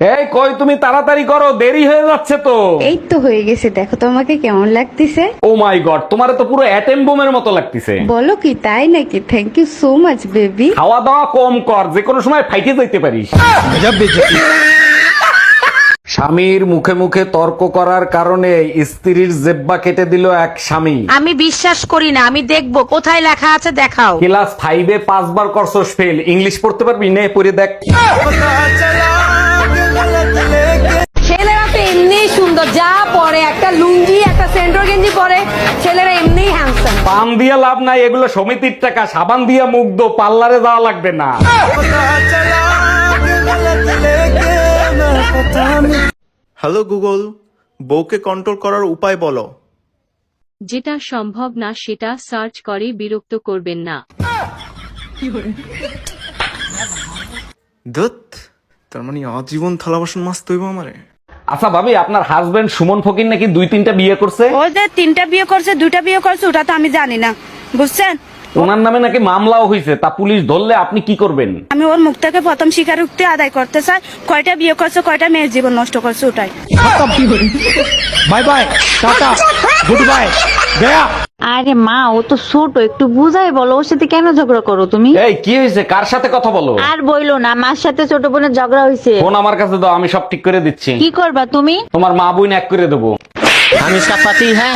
এই কই তুমি তাড়াতাড়ি করো দেরি হয়ে যাচ্ছে তো। এই তো হয়ে গেছে দেখো তোমাকে কেমন লাগতেছে। ও মাই গড তোমার তো পুরো অ্যাটেম বোমের মতো লাগতেছে। বলো কি তাই নাকি? Thank you so much baby খাওয়া দাওয়া কম কর যে কোনো সময় ফাইটে যাইতে পারিস। স্বামীর মুখে মুখে তর্ক করার কারণে স্ত্রীর জেব্বা কেটে দিল এক স্বামী। আমি বিশ্বাস করি না আমি দেখব কোথায় লেখা আছে দেখাও। ক্লাস ফাইভে পাঁচবার করছস ফেল ইংলিশ পড়তে পারবি? নে পড়ে দেখ। ছেলেরা তো এমনি সুন্দর যা পরে একটা লুঙ্গি একটা সেন্ট্রো গেঞ্জি পরে ছেলেরা এমনি হ্যান্ডসাম পান দিয়া লাভ নাই এগুলো সমিতির টাকা সাবান দিয়া মুগ্ধ পার্লারে যাওয়া লাগবে না। হ্যালো গুগল বউকে কন্ট্রোল করার উপায় বলো। যেটা সম্ভব না সেটা সার্চ করে বিরক্ত করবেন না। দত তার মানে আজীবন থালা বাসন মাছ তৈব আমারে। আচ্ছা ভাবি আপনার হাজবেন্ড সুমন ফকির নাকি দুই তিনটা বিয়ে করছে? ও যে তিনটা বিয়ে করছে দুটা বিয়ে করছে ওটা তো আমি জানি না। বুঝছেন? ওনার নামে নাকি মামলাও হয়েছে তা পুলিশ ধরলে আপনি কি করবেন? আমি ওর মুখ থেকে প্রথম স্বীকারোক্তি আদায় করতে চাই। কয়টা বিয়ে করছে কয়টা মেয়ের জীবন নষ্ট করছে ওটাই। Bye bye tata good bye Gaya আরে মা ও তো ছোট একটু বুঝাই বলো ওর সাথে কেন ঝগড়া করো তুমি এই কি হয়েছে কার সাথে কথা বলো আর বইলো না মার সাথে ছোট বোনের ঝগড়া হয়েছে ফোন আমার কাছে দাও আমি সব ঠিক করে দিচ্ছি কি করবা তুমি তোমার মা বোন এক করে দেবো हम इसका पति है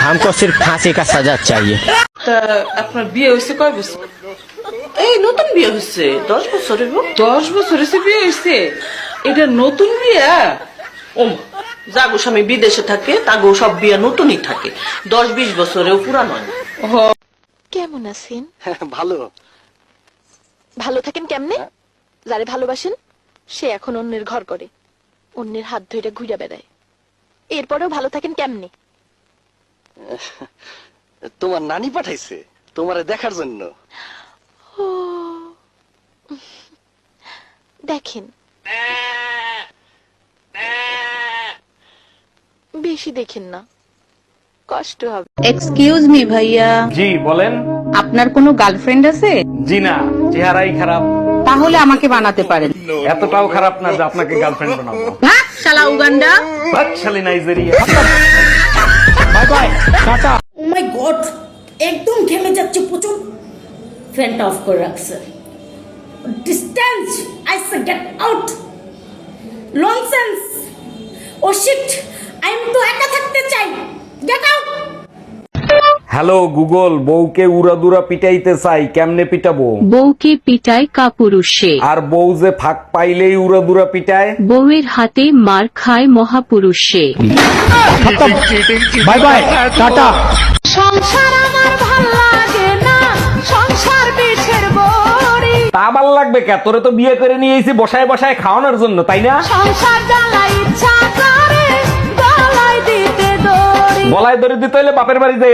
हमको सिर्फ फांसी का सजा चाहिए আপনার বিয়ে হয়েছে কয় বছর এই নতুন বিয়ে হয়েছে দশ বছর হইব? দশ বছর হয়েছে বিয়ে হয়েছে এটা নতুন বিয়ে ও যাগো স্বামী বিদেশে থাকে তাগো সব বিয়ে নতুনই থাকে। দশ বিশ বছরেও পুরা নয় কেমন আছেন? ভালো। ভালো থাকেন কেমনে? যারে ভালোবাসেন সে এখন অন্যের ঘর করে। অন্যের হাত ধরে ঘুরে বেড়ায়। এরপরেও ভালো থাকেন কেমনে? তোমার নানি পাঠাইছে তোমারে দেখার জন্য। দেখেন বেশি দেখেন না। কষ্ট হবে। এক্সকিউজ মি ভাইয়া। জি বলেন। আপনার কোনো গার্লফ্রেন্ড আছে? জি না চেহারাই খারাপ। তাহলে আমাকে বানাতে পারেন। এতটাও খারাপ না যে আপনাকে গার্লফ্রেন্ড বানাবো। শালা Uganda. বাকশালী Nigeria. Bye bye tata. Oh my god একদম ঘেমে যাচ্ছে প্রচুর ফ্যানটা অফ করে রাখছে distance I say get out nonsense oh shit I তো একা থাকতে চাই। গেট আউট হ্যালো গুগল বউকে উড়াদুরা পিটাইতে চাই কেমনে পিটাবো? বউকে পিটায় কাপুরুষে। আর বউ যে ফাঁক পাইলেই উড়াদুরা পিটায়? বউয়ের হাতে মার খায় মহাপুরুষে। By bye tata. সংসার আমার ভালো লাগে না সংসার বিষের বড়ি। তা ভালো লাগবে কে? তোরে তো বিয়ে করে নিয়ে এসেছি বসায় বসায় খাওয়ানোর জন্য তাই না? সংসার জ্বালা ইচ্ছা করে গলায় দড়ি দিতে হলে বাপের বাড়ি যাই